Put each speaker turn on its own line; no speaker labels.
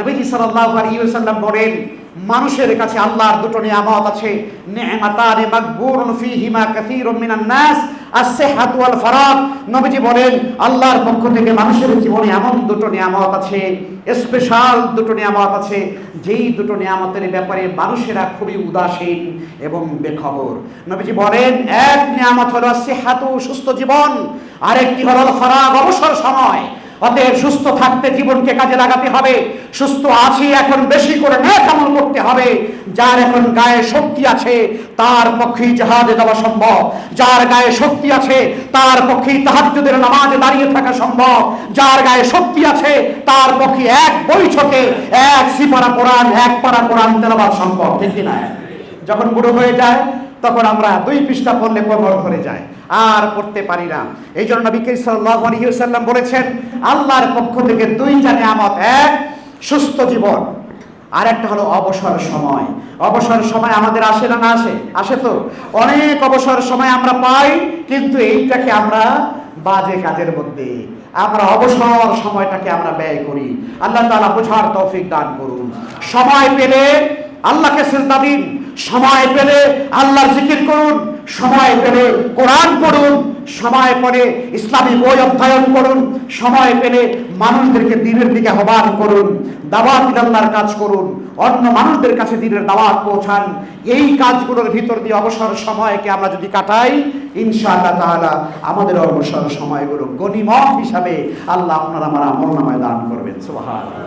নবীজি সাল্লাল্লাহু আলাইহি ওয়াসাল্লাম বলেন, মানুষের কাছে আল্লাহর দুটো নিয়ামত আছে। মাগবুরুন ফীহিমা কাসীরুম মিনান নাস, আস-সিহহাতু ওয়াল ফারাগ নবীজি বলেন, আল্লাহর পক্ষ থেকে মানুষের জীবনে এমন দুটো নিয়ামত আছে, স্পেশাল দুটো নিয়ামত আছে, যেই দুটো নিয়ামতের ব্যাপারে মানুষেরা খুবই উদাসীন এবং বেখবর। নবীজি বলেন, এক নিয়ামত হলো সিহাতু সুস্থ জীবন, আরেকটি হলো ফারাগ অবসর সময়। অতএব সুস্থ থাকতে জীবনকে কাজে লাগাতে হবে। সুস্থ আছি, এখন বেশি করে নেক আমল করতে হবে। যার এখন গায়ে শক্তি আছে, তার পক্ষেই জাহাজে যাওয়া সম্ভব। যার গায়ে শক্তি আছে, তার পক্ষেই তাহাজ্জুদের নামাজে দাঁড়িয়ে থাকা সম্ভব। যার গায়ে শক্তি আছে, তার পক্ষে এক বৈঠকে এক সিপারা কোরআন, এক পারা কোরআন তেলাবাদ সম্ভব। ঠিক না যখন বুড়ো হয়ে যায় তখন আমরা দুই পৃষ্ঠা পড়লে কোমর ধরে যায়। আর পড়তে পারি না। এই জন্য নবী ওয়াসাল্লাম বলেছেন, আল্লাহর পক্ষ থেকে দুইটা নিয়ামত, এক, সুস্থ জীবন আর একটা হলো অবসর সময়। অবসর সময় আমাদের আসে না না আসে? আসে তো? অনেক অবসর সময় আমরা পাই, কিন্তু এইটাকে আমরা বাজে কাজের মধ্যে। আমরা অবসর সময়টাকে আমরা ব্যয় করি। আল্লাহ তাআলা বোঝার তৌফিক দান করুন। সময় পেলে আল্লাহকে সেজদা দিন। সময় পেলে আল্লাহর জিকির করুন, সময় পেলে কোরআন পড়ুন, সময় পেলে ইসলামী বই অধ্যয়ন করুন, সময় পেলে মানুষদেরকে দিনের দিকে আহ্বান করুন, দাওয়াত আল্লাহর কাজ করুন, অন্য মানুষদের কাছে দিনের দাওয়াত পৌঁছান। এই কাজগুলোর ভিতর দিয়ে অবসর সময়কে আমরা যদি কাটাই, ইনশাআল্লাহ তাআলা আমাদের অবসর সময়গুলো গনিমত হিসাবে আল্লাহ আপনার আমার আমল নামায় দান করবেন। সুবহানাল্লাহ।